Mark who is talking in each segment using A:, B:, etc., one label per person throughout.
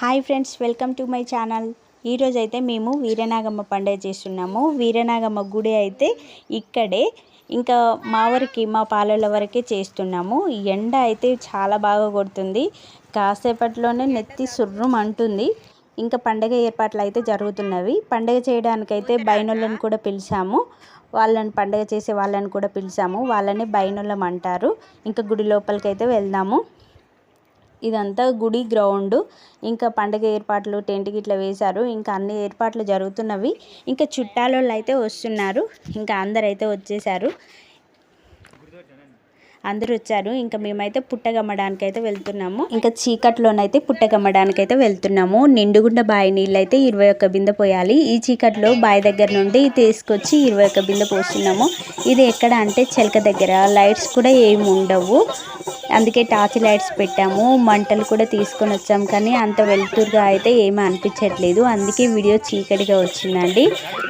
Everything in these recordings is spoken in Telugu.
A: Hi friends welcome to my channel. ఈరోజు అయితే మేము వీరనాగమ్మ పండుగ చేస్తున్నాము. వీరనాగమ్మ గుడి అయితే ఇక్కడే ఇంకా మా వరకు మా పాలల వరకే చేస్తున్నాము. ఎండ అయితే చాలా బాగా కొడుతుంది. కాసేపట్లోనే నెత్తి సుర్రం అంటుంది. ఇంకా పండగ ఏర్పాట్లు అయితే జరుగుతున్నవి. పండగ చేయడానికైతే బైనోళ్ళని కూడా పిలిచాము. వాళ్ళని పండగ చేసే వాళ్ళని కూడా పిలిచాము. వాళ్ళని బైనోళ్ళం అంటారు. ఇంకా గుడి లోపలికైతే అయితే వెళ్దాము. ఇదంతా గుడి గ్రౌండ్. ఇంకా పండగ ఏర్పాట్లు టెంట్ గిట్ల వేశారు. ఇంకా అన్ని ఏర్పాట్లు జరుగుతున్నవి. ఇంకా చుట్టాలోళ్ళు అయితే వస్తున్నారు. ఇంకా అందరైతే వచ్చేసారు అందరూ వచ్చారు ఇంకా మేమైతే పుట్టగమ్మడానికి అయితే వెళ్తున్నాము. ఇంకా చీకట్లోనైతే పుట్టగమ్మడానికి అయితే వెళ్తున్నాము. నిండుగుండ బావి నీళ్ళు అయితే ఇరవై ఒక్క బిందె పోయాలి. ఈ చీకట్లో బావి దగ్గర నుండి తీసుకొచ్చి ఇరవై ఒక్క బిందె పోస్తున్నాము. ఇది ఎక్కడ అంటే చెలక దగ్గర. లైట్స్ కూడా ఏమి ఉండవు. అందుకే టార్చ్ లైట్స్ పెట్టాము. మంటలు కూడా తీసుకొని వచ్చాము కానీ అంత వెలుతురుగా అయితే ఏమీ అనిపించట్లేదు. అందుకే వీడియో చీకటిగా వచ్చిందండి.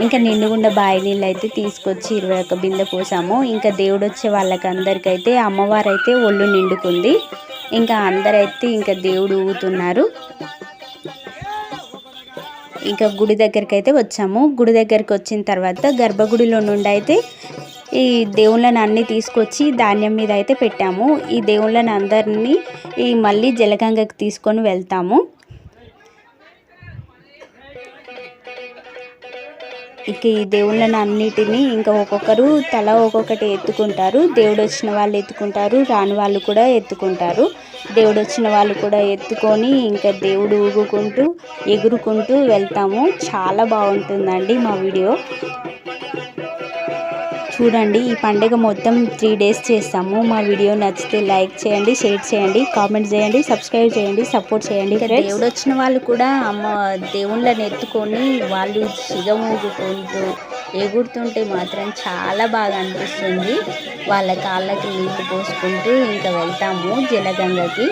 A: ఇంకా నిండుగుండ బావి నీళ్ళు అయితే తీసుకొచ్చి ఇరవై ఒక్క బిందె పోసాము. ఇంకా దేవుడు వచ్చే వాళ్ళకి అమ్మవారు అయితే ఒళ్ళు నిండుకుంది. ఇంకా అందరైతే ఇంకా దేవుడు ఊగుతున్నారు. ఇంకా గుడి దగ్గరికి అయితే వచ్చాము. గుడి దగ్గరికి వచ్చిన తర్వాత గర్భగుడిలో నుండి అయితే ఈ దేవుళ్ళని అన్నీ తీసుకొచ్చి ధాన్యం మీద అయితే పెట్టాము. ఈ దేవుళ్ళని అందరినీ ఈ మళ్ళీ జలగంగకి తీసుకొని వెళ్తాము. ఈ దేవుళ్ళని అన్నిటినీ ఇంకా ఒక్కొక్కరు తల ఒక్కొక్కటి ఎత్తుకుంటారు. దేవుడు వచ్చిన వాళ్ళు ఎత్తుకుంటారు రాని వాళ్ళు కూడా ఎత్తుకుంటారు. దేవుడు వచ్చిన వాళ్ళు కూడా ఎత్తుకొని ఇంకా దేవుడు ఊగుకుంటూ ఎగురుకుంటూ వెళ్తాము. చాలా బాగుంటుందండి మా వీడియో. చూడండి. ఈ పండుగ మొత్తం త్రీ డేస్ చేస్తాము. మా వీడియో నచ్చితే లైక్ చేయండి షేర్ చేయండి కామెంట్ చేయండి సబ్స్క్రైబ్ చేయండి సపోర్ట్ చేయండి దేవుడు వచ్చిన వాళ్ళు కూడా అమ్మ దేవుళ్ళని ఎత్తుకొని వాళ్ళు సిగమూగుకుంటూ ఎగురుతుంటే మాత్రం చాలా బాగా అనిపిస్తుంది. వాళ్ళ కాళ్ళకి నీళ్ళు పోసుకుంటూ ఇంకా వెళ్తాము జలగంగకి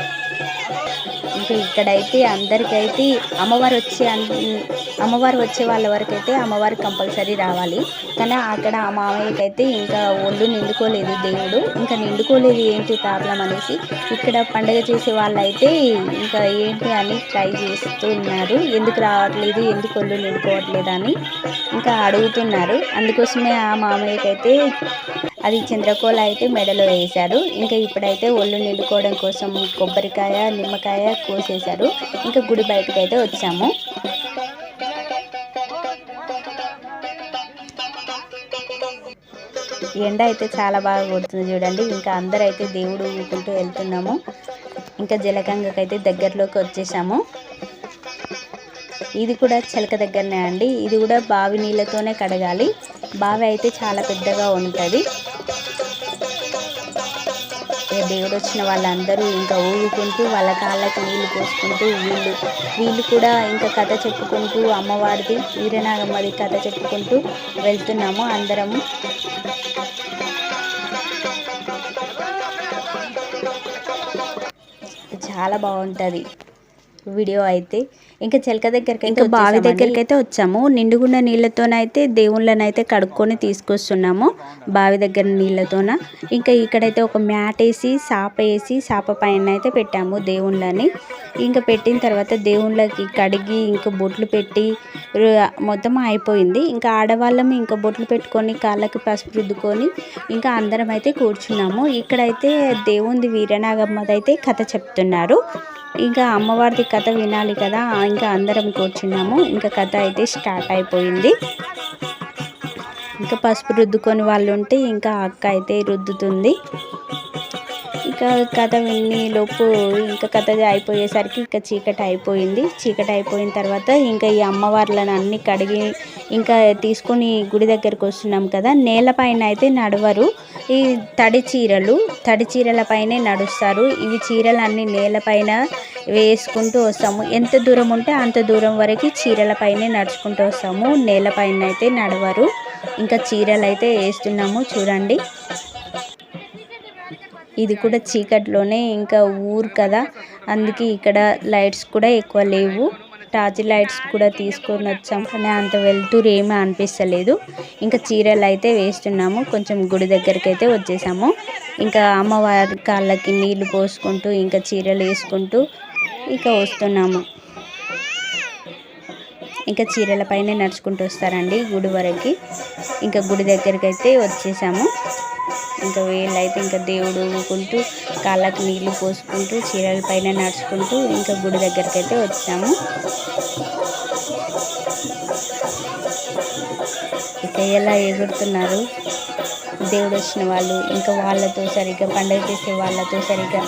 A: ఇంకా ఇక్కడైతే అందరికైతే అమ్మవారు వచ్చే అమ్మవారు వచ్చే వాళ్ళ వరకు అయితే అమ్మవారు కంపల్సరీ రావాలి. కానీ అక్కడ ఆ మామయ్యకి అయితే ఇంకా ఒళ్ళు నిండుకోలేదు దేవుడు. ఇంకా నిండుకోలేదు ఏంటి ప్రాబ్లం అనేసి ఇక్కడ పండగ చేసే వాళ్ళు అయితే ఇంకా ఏంటి అని ట్రై చేస్తూ ఉన్నారు ఎందుకు రావట్లేదు ఎందుకు ఒళ్ళు నిండుకోవట్లేదు అని ఇంకా అడుగుతున్నారు. అందుకోసమే ఆ మామయ్యకి అయితే అది చంద్రకోల అయితే మెడలో వేశారు. ఇంకా ఇప్పుడైతే ఒళ్ళు నిండుకోవడం కోసం కొబ్బరికాయ నిమ్మకాయ కోసేశారు. ఇంకా గుడి బయటకు అయితే వచ్చాము. ఎండ అయితే చాలా బాగా కొడుతుంది చూడండి. ఇంకా అందరైతే దేవుడు ఊకుంటూ వెళ్తున్నాము. ఇంకా జలగంగకి అయితే దగ్గరలోకి వచ్చేసాము. ఇది కూడా చిలక దగ్గరనే అండి. ఇది కూడా బావి నీళ్ళతోనే కడగాలి. బావి అయితే చాలా పెద్దగా ఉంటుంది. దేవుడు వచ్చిన వాళ్ళందరూ ఇంకా ఊరుకుంటూ వాళ్ళ కాళ్ళకి నీళ్ళు పోసుకుంటూ వీళ్ళు వీళ్ళు కూడా ఇంకా కథ చెప్పుకుంటూ అమ్మవారిది వీరనాగమ్మది కథ చెప్పుకుంటూ వెళ్తున్నాము అందరము. చాలా బాగుంటుంది. వీడియో అయితే ఇంకా చిలక దగ్గరికి ఇంకా బావి దగ్గరికి అయితే వచ్చాము. నిండుగున్న నీళ్ళతోనైతే దేవుళ్ళని అయితే కడుక్కొని తీసుకొస్తున్నాము బావి దగ్గర నీళ్ళతోన. ఇంకా ఇక్కడైతే ఒక మ్యాట్ వేసి సాప వేసి సాప పైన అయితే పెట్టాము దేవుళ్ళని. ఇంకా పెట్టిన తర్వాత దేవుళ్ళకి కడిగి ఇంకా బొట్లు పెట్టి మొత్తం అయిపోయింది. ఇంకా ఆడవాళ్ళం ఇంకా బొట్లు పెట్టుకొని కాళ్ళకి పసుపు రుద్దుకొని ఇంకా అందరం అయితే కూర్చున్నాము. ఇక్కడైతే దేవుంది వీరనాగమ్మది అయితే కథ చెప్తున్నారు. ఇంకా అమ్మవారిది కథ వినాలి కదా ఇంకా అందరం కూర్చున్నాము. ఇంకా కథ అయితే స్టార్ట్ అయిపోయింది. ఇంకా పసుపు రుద్దుకొని వాళ్ళు ఉంటే ఇంకా అక్క అయితే రుద్దుతుంది. ఇంకా కథ విని లోపు ఇంకా కథ అయిపోయేసరికి ఇంకా చీకటి అయిపోయింది. చీకటి అయిపోయిన తర్వాత ఇంకా ఈ అమ్మవార్లను అన్ని కడిగి ఇంకా తీసుకొని గుడి దగ్గరకు వస్తున్నాం కదా. నేలపైన అయితే నడవరు. ఈ తడి చీరలు తడి చీరలపైనే నడుస్తారు. ఇవి చీరలన్నీ నేలపైన వేసుకుంటూ వస్తాము. ఎంత దూరం ఉంటే అంత దూరం వరకు చీరలపైనే నడుచుకుంటూ వస్తాము. నేలపైన అయితే నడవరు. ఇంకా చీరలు అయితే వేస్తున్నాము. చూడండి. ఇది కూడా చీకట్లోనే ఇంకా ఊరు కదా. అందుకే ఇక్కడ లైట్స్ కూడా ఎక్కువ లేవు. టార్చ్ లైట్స్ కూడా తీసుకొని వచ్చాం. కానీ అంత వెళ్తూరు ఏమీ అనిపిస్తలేదు. ఇంకా చీరలు అయితే వేస్తున్నాము. కొంచెం గుడి దగ్గరికి అయితే వచ్చేసాము. ఇంకా అమ్మవారి కాళ్ళకి నీళ్ళు పోసుకుంటూ ఇంకా చీరలు వేసుకుంటూ ఇంకా వస్తున్నాము. ఇంకా చీరల పైన నడుచుకుంటూ వస్తారండి గుడి వరకు. ఇంకా గుడి దగ్గరికి అయితే వచ్చేసాము. ఇంకా వీళ్ళైతే ఇంకా దేవుడు ఊకుంటూ కాళ్ళకి నీళ్ళు పోసుకుంటూ చీరల పైన నడుచుకుంటూ ఇంకా గుడి దగ్గరికి అయితే వచ్చాము. ఇక ఎలా ఎగురుతున్నారు? దేవుడు వచ్చిన వాళ్ళు ఇంకా వాళ్ళతో సరిగ్గా పండుగ చేసే వాళ్ళతో సరిగ్గా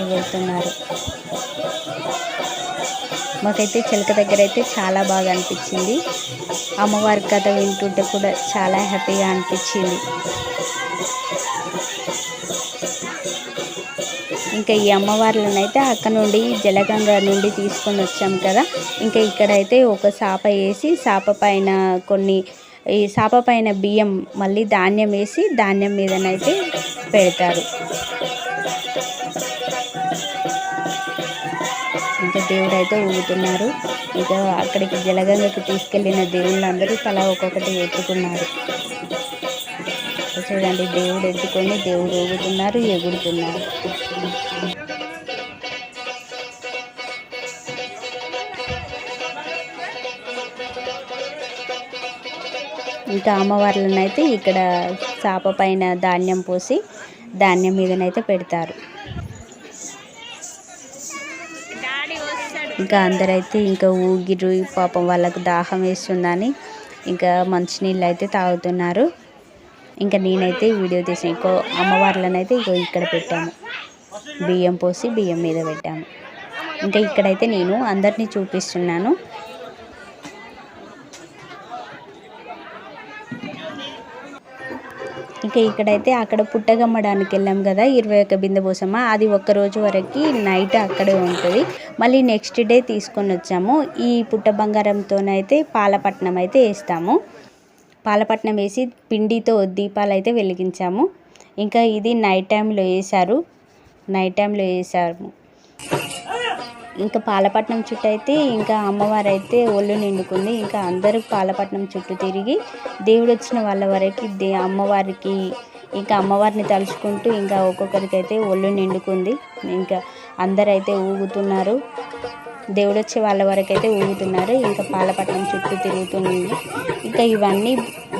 A: ఎగురుతున్నారు. మాకైతే చిలక దగ్గర అయితే చాలా బాగా అనిపించింది. అమ్మవారి కథ వింటుంటే కూడా చాలా హ్యాపీగా అనిపించింది. ఇంకా ఈ అమ్మవార్లను అయితే అక్కడ నుండి జలగంగ నుండి తీసుకొని వచ్చాం కదా. ఇంకా ఇక్కడైతే ఒక సాప వేసి సాప పైన కొన్ని ఈ సాప పైన బియ్యం మళ్ళీ ధాన్యం వేసి ధాన్యం మీదనైతే పెడతారు. ఇంకా దేవుడు అయితే ఊగుతున్నారు. ఇక అక్కడికి జలగంగకి తీసుకెళ్ళిన దేవుళ్ళందరూ తలా ఒక్కొక్కటి ఎత్తుకున్నారు. చూడండి దేవుడు ఎత్తుకొని దేవుడు ఊగుతున్నారు ఎగురుతున్నారు. ఇంకా అమ్మవార్లను అయితే ఇక్కడ చాప పైన ధాన్యం పోసి ధాన్యం మీదనైతే పెడతారు. ఇంకా అందరైతే ఇంకా ఊగిరు పాపం వాళ్ళకు దాహం వేస్తుందని ఇంకా మంచినీళ్ళు అయితే తాగుతున్నారు. ఇంకా నేనైతే వీడియో తీసాను ఇంకో అమ్మవార్లను అయితే ఇంకో ఇక్కడ పెట్టాము. బియ్యం పోసి బియ్యం మీద పెట్టాము. ఇంకా ఇక్కడైతే నేను అందరినీ చూపిస్తున్నాను. ఇంకా ఇక్కడైతే అక్కడ పుట్టగమ్మడానికి వెళ్ళాం కదా ఇరవై ఒక్క బిందె పోసమ్మ అది ఒక్క రోజు వరకు నైట్ అక్కడే ఉంటుంది. మళ్ళీ నెక్స్ట్ డే తీసుకొని వచ్చాము. ఈ పుట్ట బంగారంతోనైతే పాలపట్నం అయితే వేస్తాము. పాలపట్నం వేసి పిండితో దీపాలు అయితే వెలిగించాము. ఇంకా ఇది నైట్ టైంలో వేశారు. నైట్ టైంలో వేసాము ఇంకా పాలపట్నం చుట్టూ అయితే ఇంకా అమ్మవారు అయితే ఒళ్ళు నిండుకుంది. ఇంకా అందరూ పాలపట్నం చుట్టూ తిరిగి దేవుడు వచ్చిన వాళ్ళ వరకు దే అమ్మవారికి ఇంకా అమ్మవారిని తలుచుకుంటూ ఇంకా ఒక్కొక్కరికి అయితే ఒళ్ళు నిండుకుంది. ఇంకా అందరైతే ఊగుతున్నారు. దేవుడు వచ్చే వాళ్ళ వరకు అయితే ఊగుతున్నారు. ఇంకా పాలపట్నం చుట్టూ తిరుగుతుంది. ఇంకా ఇవన్నీ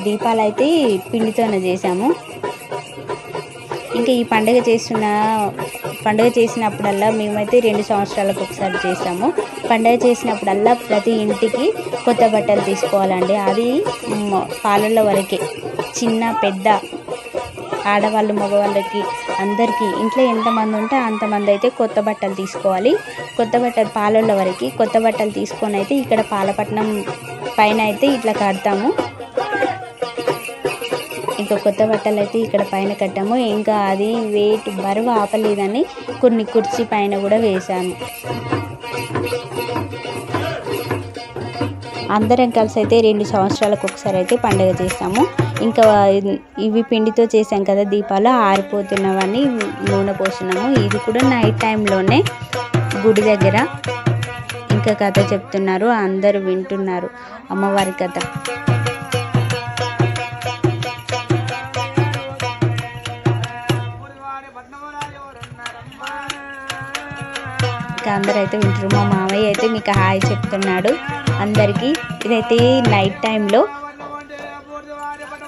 A: దీపాలు అయితే పిండితోనే చేసాము ఇంకా ఈ పండుగ చేస్తున్న పండుగ చేసినప్పుడల్లా మేమైతే రెండు సంవత్సరాలకు ఒకసారి చేస్తాము పండుగ చేసినప్పుడల్లా ప్రతి ఇంటికి కొత్త బట్టలు తీసుకోవాలండి. అది పాలల వరకే. చిన్న పెద్ద ఆడవాళ్ళు మగవాళ్ళకి అందరికీ. ఇంట్లో ఎంతమంది ఉంటే అంతమంది అయితే కొత్త బట్టలు తీసుకోవాలి. కొత్త బట్టలు పాలల వరకు. కొత్త బట్టలు తీసుకొని అయితే ఇక్కడ పాలపట్నం పైన అయితే ఇట్లా కడతాము. ఇంకా కొత్త బట్టలు అయితే ఇక్కడ పైన కట్టాము. ఇంకా అది వెయిట్ బరువు ఆపలేదని కొన్ని కుర్చీ పైన కూడా వేసాము అందరం కలిసి అయితే రెండు సంవత్సరాలకు ఒకసారి అయితే పండుగ చేస్తాము. ఇంకా ఇవి పిండితో చేసాం కదా దీపాలు ఆరిపోతున్నవన్నీ నూనె పోస్తున్నాము ఇది కూడా నైట్ టైంలోనే గుడి దగ్గర ఇంకా కథ చెప్తున్నారు అందరూ వింటున్నారు. అమ్మవారి కథ. ఇంకా అందరూ అయితే వింటారు మా మామయ్య అయితే మీకు హాయ్ చెప్తున్నాడు. అందరికీ ఇదైతే నైట్ టైంలో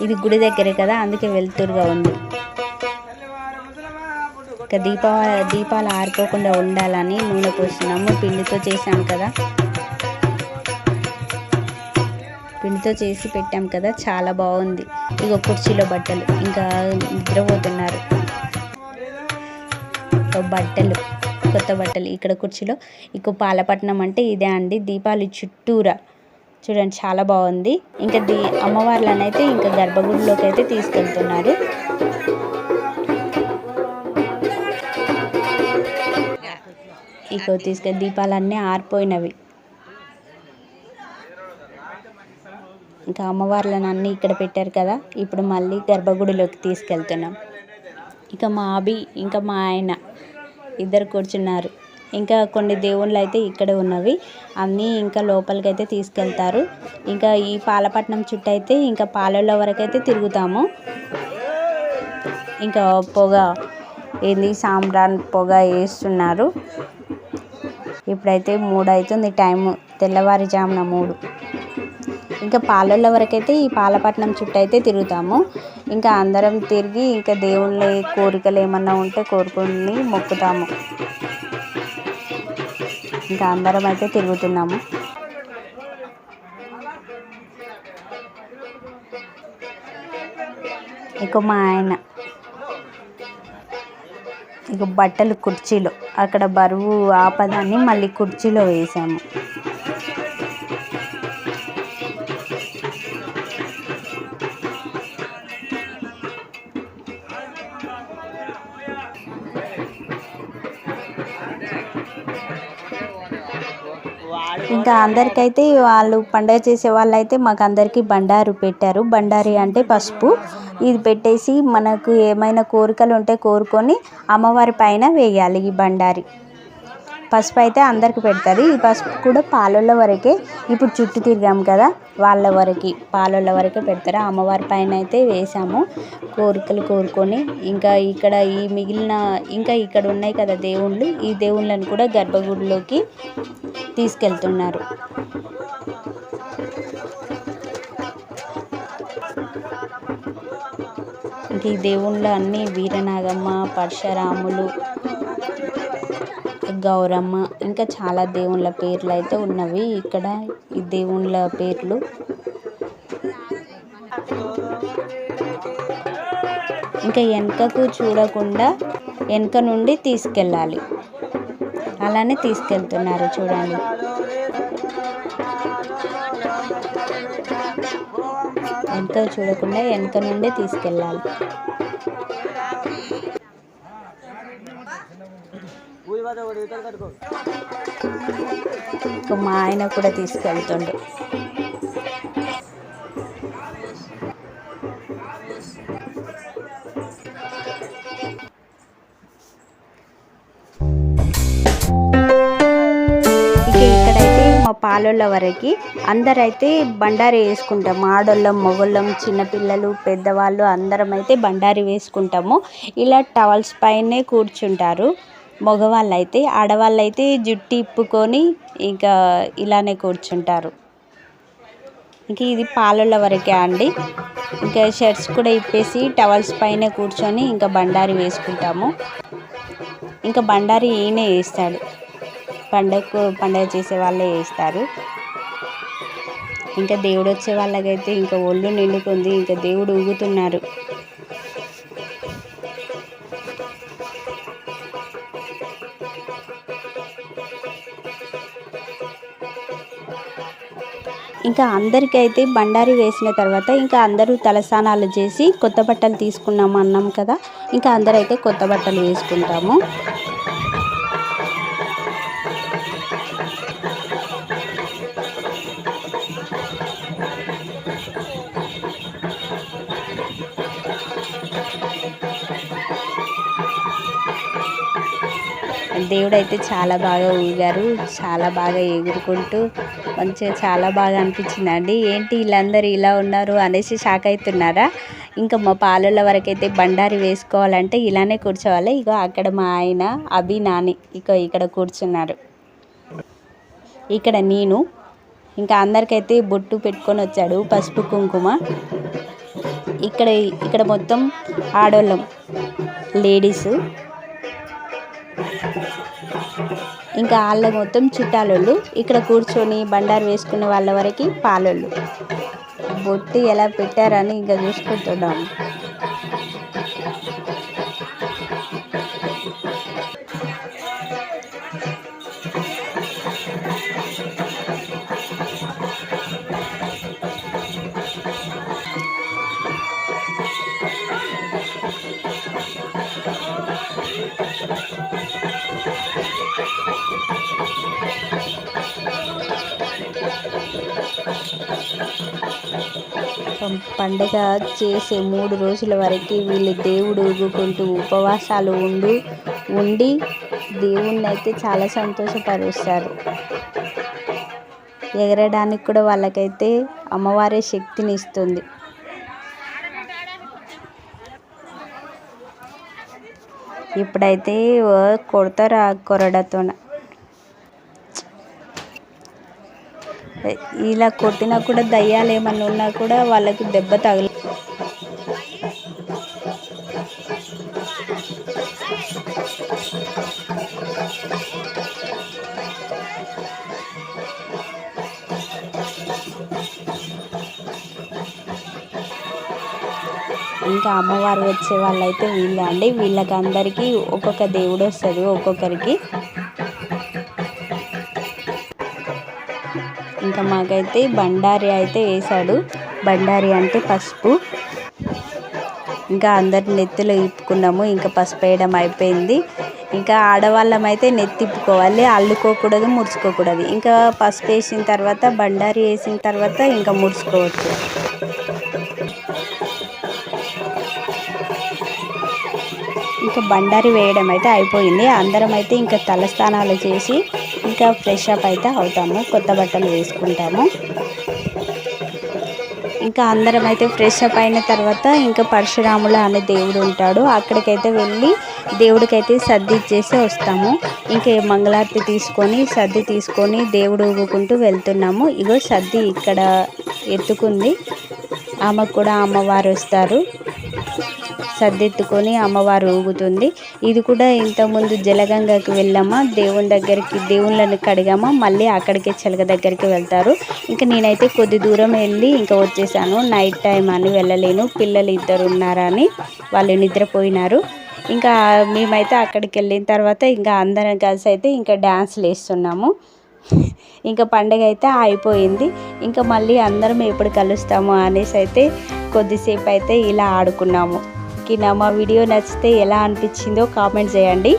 A: ఇది గుడి దగ్గరే కదా అందుకే వెళ్తురుగా ఉంది. ఇంకా దీపావళి దీపాలు ఆరిపోకుండా ఉండాలని నూనె పోస్తున్నాము. పిండితో చేసాం కదా. పిండితో చేసి పెట్టాం కదా చాలా బాగుంది. ఇక కుర్చీలో బట్టలు. ఇంకా నిద్రపోతున్నారు. బట్టలు. కొత్త బట్టలు ఇక్కడ కుర్చీలో. ఇక పాలపట్నం అంటే ఇదే అండి దీపాలు చుట్టూరా. చూడండి చాలా బాగుంది. ఇంకా దీ అమ్మవార్లను అయితే ఇంకా గర్భగుడిలోకి అయితే తీసుకెళ్తున్నారు. ఇక తీసుకెళ్ళి దీపాలన్నీ ఆరిపోయినవి. ఇంకా అమ్మవార్లను అన్నీ ఇక్కడ పెట్టారు కదా ఇప్పుడు మళ్ళీ గర్భగుడిలోకి తీసుకెళ్తున్నాం. ఇక మా అభి ఇంకా మా ఆయన. ఇద్దరు కూర్చున్నారు. ఇంకా కొన్ని దేవుళ్ళు అయితే ఇక్కడే ఉన్నవి. అన్నీ ఇంకా లోపలికి అయితే తీసుకెళ్తారు. ఇంకా ఈ పాలపట్నం చుట్టూ అయితే ఇంకా పాలలో వరకు అయితే తిరుగుతాము. ఇంకా పొగ ఏంది సాంబ్రాన్ పొగ వేస్తున్నారు. ఇప్పుడైతే మూడు అవుతుంది టైము. తెల్లవారుజామున మూడు. ఇంకా పాలల వరకైతే ఈ పాలపట్నం చుట్టూ అయితే తిరుగుతాము. ఇంకా అందరం తిరిగి ఇంకా దేవుళ్ళ కోరికలు ఏమన్నా ఉంటే కోరుకుని మొక్కుతాము. ఇంకా అందరం అయితే తిరుగుతున్నాము. ఇక మా ఆయన. ఇక బట్టలు కుర్చీలో. అక్కడ బరువు ఆపదాన్ని మళ్ళీ కుర్చీలో వేసాము. ఇంకా అందరికైతే వాళ్ళు పండగ చేసే వాళ్ళైతే మాకు అందరికీ బండారు పెట్టారు. బండారి అంటే పసుపు. ఇది పెట్టేసి మనకు ఏమైనా కోరికలు ఉంటే కోరుకొని అమ్మవారి పైన వేయాలి ఈ బండారి. పసుపు అయితే అందరికి పెడతారు ఈ పసుపు కూడా పాలల వరకే. ఇప్పుడు చుట్టూ తిరిగాం కదా వాళ్ళ వరకు పాలల వరకే పెడతారు. అమ్మవారి పైన అయితే వేసాము. కోరికలు కోరుకొని ఇంకా ఇక్కడ ఈ మిగిలిన ఇంకా ఇక్కడ ఉన్నాయి కదా దేవుళ్ళు ఈ దేవుళ్ళని కూడా గర్భగుడిలోకి తీసుకెళ్తున్నారు. ఈ దేవుళ్ళు అన్నీ వీరనాగమ్మ పరశురాములు గౌరమ్మ. ఇంకా చాలా దేవుళ్ళ పేర్లు అయితే ఉన్నవి. ఇక్కడ ఈ దేవుళ్ళ పేర్లు. ఇంకా వెనకకు చూడకుండా వెనక నుండి తీసుకెళ్ళాలి. అలానే తీసుకెళ్తున్నారు చూడండి. వెనక చూడకుండా వెనక నుండే తీసుకెళ్ళాలి. ఇంకా మా ఆయన కూడా తీసుకెళ్తుండు. ఇక మా పాలోళ్ళ వరకు అందరైతే బండారి వేసుకుంటాం ఆడోళ్ళం మొగోళ్ళం చిన్నపిల్లలు పెద్దవాళ్ళు అందరం అయితే బండారి వేసుకుంటాము. ఇలా టవల్స్ పైనే కూర్చుంటారు. మగవాళ్ళు అయితే ఆడవాళ్ళు అయితే జుట్టు ఇప్పుకొని ఇంకా ఇలానే కూర్చుంటారు. ఇంకా ఇది పాలల వరకే అండి. ఇంకా షర్ట్స్ కూడా ఇప్పేసి టవల్స్ పైన కూర్చొని ఇంకా బండారి వేసుకుంటాము. ఇంకా బండారి ఈయనే వేస్తాడు. పండగకు పండగ చేసే వాళ్ళే వేస్తారు. ఇంకా దేవుడు వచ్చే వాళ్ళకైతే ఇంకా ఒళ్ళు నిండుకుంది ఇంకా దేవుడు ఊగుతున్నారు. ఇంకా అందరికైతే బండారి వేసిన తర్వాత ఇంకా అందరూ తలస్నానాలు చేసి కొత్త బట్టలు తీసుకున్నాము అన్నాం కదా. ఇంకా అందరైతే కొత్త బట్టలు వేసుకుంటాము. దేవుడు అయితే చాలా బాగా ఊగారు చాలా బాగా ఎగురుకుంటూ మంచిగా చాలా బాగా అనిపించిందండి. ఏంటి వీళ్ళందరూ ఇలా ఉన్నారు అనేసి షాక్ అవుతున్నారా? ఇంకా మా పాలల వరకైతే బండారి వేసుకోవాలంటే ఇలానే కూర్చోవాలి. ఇగో అక్కడ మా ఆయన అభి నాని ఇక ఇక్కడ కూర్చున్నారు. ఇక్కడ నేను. ఇంకా అందరికైతే బొట్టు పెట్టుకొని వచ్చాడు పసుపు కుంకుమ. ఇక్కడ ఇక్కడ మొత్తం ఆడోళ్ళం లేడీస్. ఇంకా వాళ్ళ మొత్తం చుట్టాలోళ్ళు. ఇక్కడ కూర్చొని బండారు వేసుకునే వాళ్ళ వరకు పాలోళ్ళు. బొట్టు ఎలా పెట్టారని ఇంకా చూసుకుంటున్నాం. పండగ చేసే మూడు రోజుల వరకు వీళ్ళు దేవుడు ఊగుకుంటూ ఉపవాసాలు ఉండి ఉండి దేవుణ్ణి అయితే చాలా సంతోషపరుస్తారు. ఎగరడానికి కూడా వాళ్ళకైతే అమ్మవారే శక్తిని ఇస్తుంది ఇప్పుడైతే కొడతారు ఆ కొరడతోన. ఇలా కొట్టినా కూడా దయ్యాలు ఏమన్నా ఉన్నా కూడా వాళ్ళకి దెబ్బ తగల ఇంకా అమ్మవారు వచ్చే వాళ్ళైతే వీళ్ళు అండి వీళ్ళకి అందరికీ ఒక్కొక్క దేవుడు వస్తుంది ఒక్కొక్కరికి ఇంకా మాకైతే బండారి అయితే వేశాడు. బండారి అంటే పసుపు. ఇంకా అందరి నెత్తిలో ఇప్పుకున్నాము. ఇంకా పసుపు వేయడం అయిపోయింది. ఇంకా ఆడవాళ్ళం అయితే నెత్తి ఇప్పుకోవాలి. అల్లుకోకూడదు ముడుచుకోకూడదు. ఇంకా పసుపు వేసిన తర్వాత బండారి వేసిన తర్వాత ఇంకా ముడుచుకోవచ్చు. ఇంకా బండారి వేయడం అయితే అయిపోయింది. అందరం అయితే ఇంకా తలస్నానాలు చేసి ఇంకా ఫ్రెష్ అప్ అయితే అవుతాము. కొత్త బట్టలు వేసుకుంటాము. ఇంకా అందరం అయితే ఫ్రెష్ అప్ అయిన తర్వాత ఇంకా పరశురాముల అనే దేవుడు ఉంటాడు. అక్కడికైతే వెళ్ళి దేవుడికైతే సర్ది ఇచ్చేసి వస్తాము. ఇంకా మంగళారతి తీసుకొని సర్ది తీసుకొని దేవుడు ఊగుకుంటూ వెళ్తున్నాము. ఇగో సర్ది ఇక్కడ ఎత్తుకుంది. ఆమెకు కూడా అమ్మవారు వస్తారు. సర్దెత్తుకొని అమ్మవారు ఊగుతుంది. ఇది కూడా ఇంతకుముందు జలగంగకి వెళ్ళామా దేవుని దగ్గరికి దేవుళ్ళని కడిగామా మళ్ళీ అక్కడికే చిలక దగ్గరికి వెళ్తారు. ఇంకా నేనైతే కొద్ది దూరం వెళ్ళి ఇంకా వచ్చేసాను. నైట్ టైం అని వెళ్ళలేను. పిల్లలు ఇద్దరు ఉన్నారని వాళ్ళు నిద్రపోయినారు. ఇంకా మేమైతే అక్కడికి వెళ్ళిన తర్వాత ఇంకా అందరం కలిసి అయితే ఇంకా డ్యాన్స్లు వేస్తున్నాము. ఇంకా పండగ అయితే అయిపోయింది. ఇంకా మళ్ళీ అందరం ఎప్పుడు కలుస్తాము అనేసి అయితే కొద్దిసేపు అయితే ఇలా ఆడుకున్నాము. ఓకేనా మా వీడియో నచ్చితే ఎలా అనిపించిందో కామెంట్ చేయండి.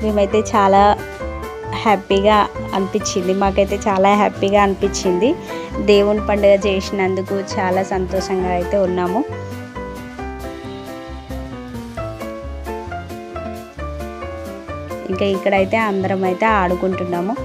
A: మేమైతే చాలా హ్యాపీగా అనిపించింది. మాకైతే చాలా హ్యాపీగా అనిపించింది. దేవుని పండుగ చేసినందుకు చాలా సంతోషంగా అయితే ఉన్నాము. ఇంకా ఇక్కడైతే అందరం అయితే ఆడుకుంటున్నాము.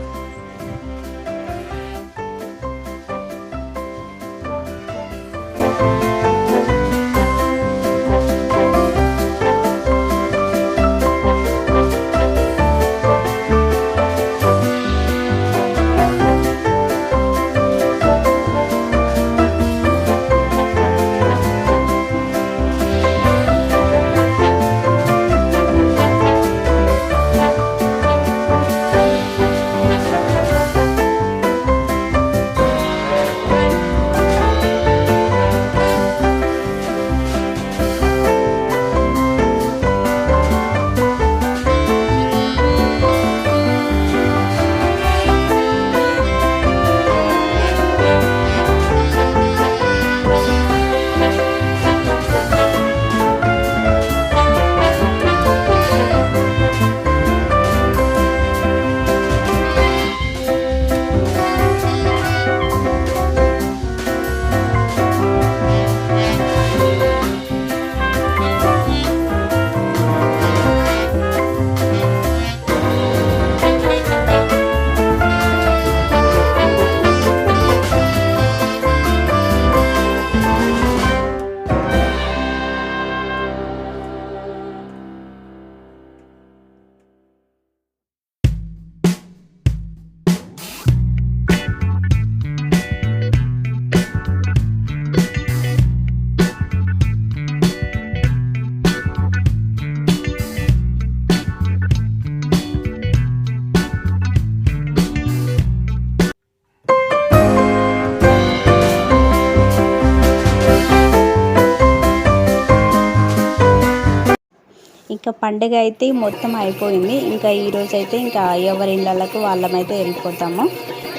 A: పండుగ అయితే మొత్తం అయిపోయింది. ఇంకా ఈరోజు అయితే ఇంకా ఎవరి ఇళ్ళకు వాళ్ళమైతే వెళ్ళిపోతాము.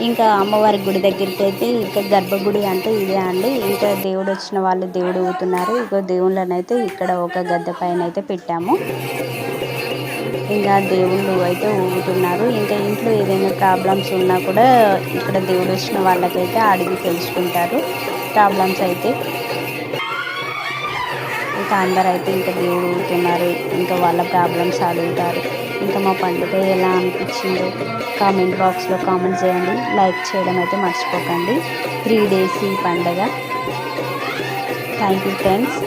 A: ఇంకా అమ్మవారి గుడి దగ్గరికి అయితే ఇంకా గర్భగుడి అంటే ఇదే అండి. ఇంకా దేవుడు వచ్చిన వాళ్ళు దేవుడు ఊతున్నారు. ఇక దేవుళ్ళని అయితే ఇక్కడ ఒక గద్దె పైన అయితే పెట్టాము. ఇంకా దేవుళ్ళు అయితే ఊగుతున్నారు ఇంకా ఇంట్లో ఏదైనా ప్రాబ్లమ్స్ ఉన్నా కూడా ఇక్కడ దేవుడు వచ్చిన వాళ్ళకైతే అడిగి తెలుసుకుంటారు. ప్రాబ్లమ్స్ అయితే ఇంకా అందరు అయితే ఇంకా దేవుడు ఊరుతున్నారు ఇంకా వాళ్ళ ప్రాబ్లమ్స్ అడుగుతారు. ఇంకా మా పండుగ ఎలా అనిపించిందో కామెంట్ బాక్స్లో కామెంట్ చేయండి. లైక్ చేయడం అయితే మర్చిపోకండి. త్రీ డేస్ ఈ పండగ. Thank you friends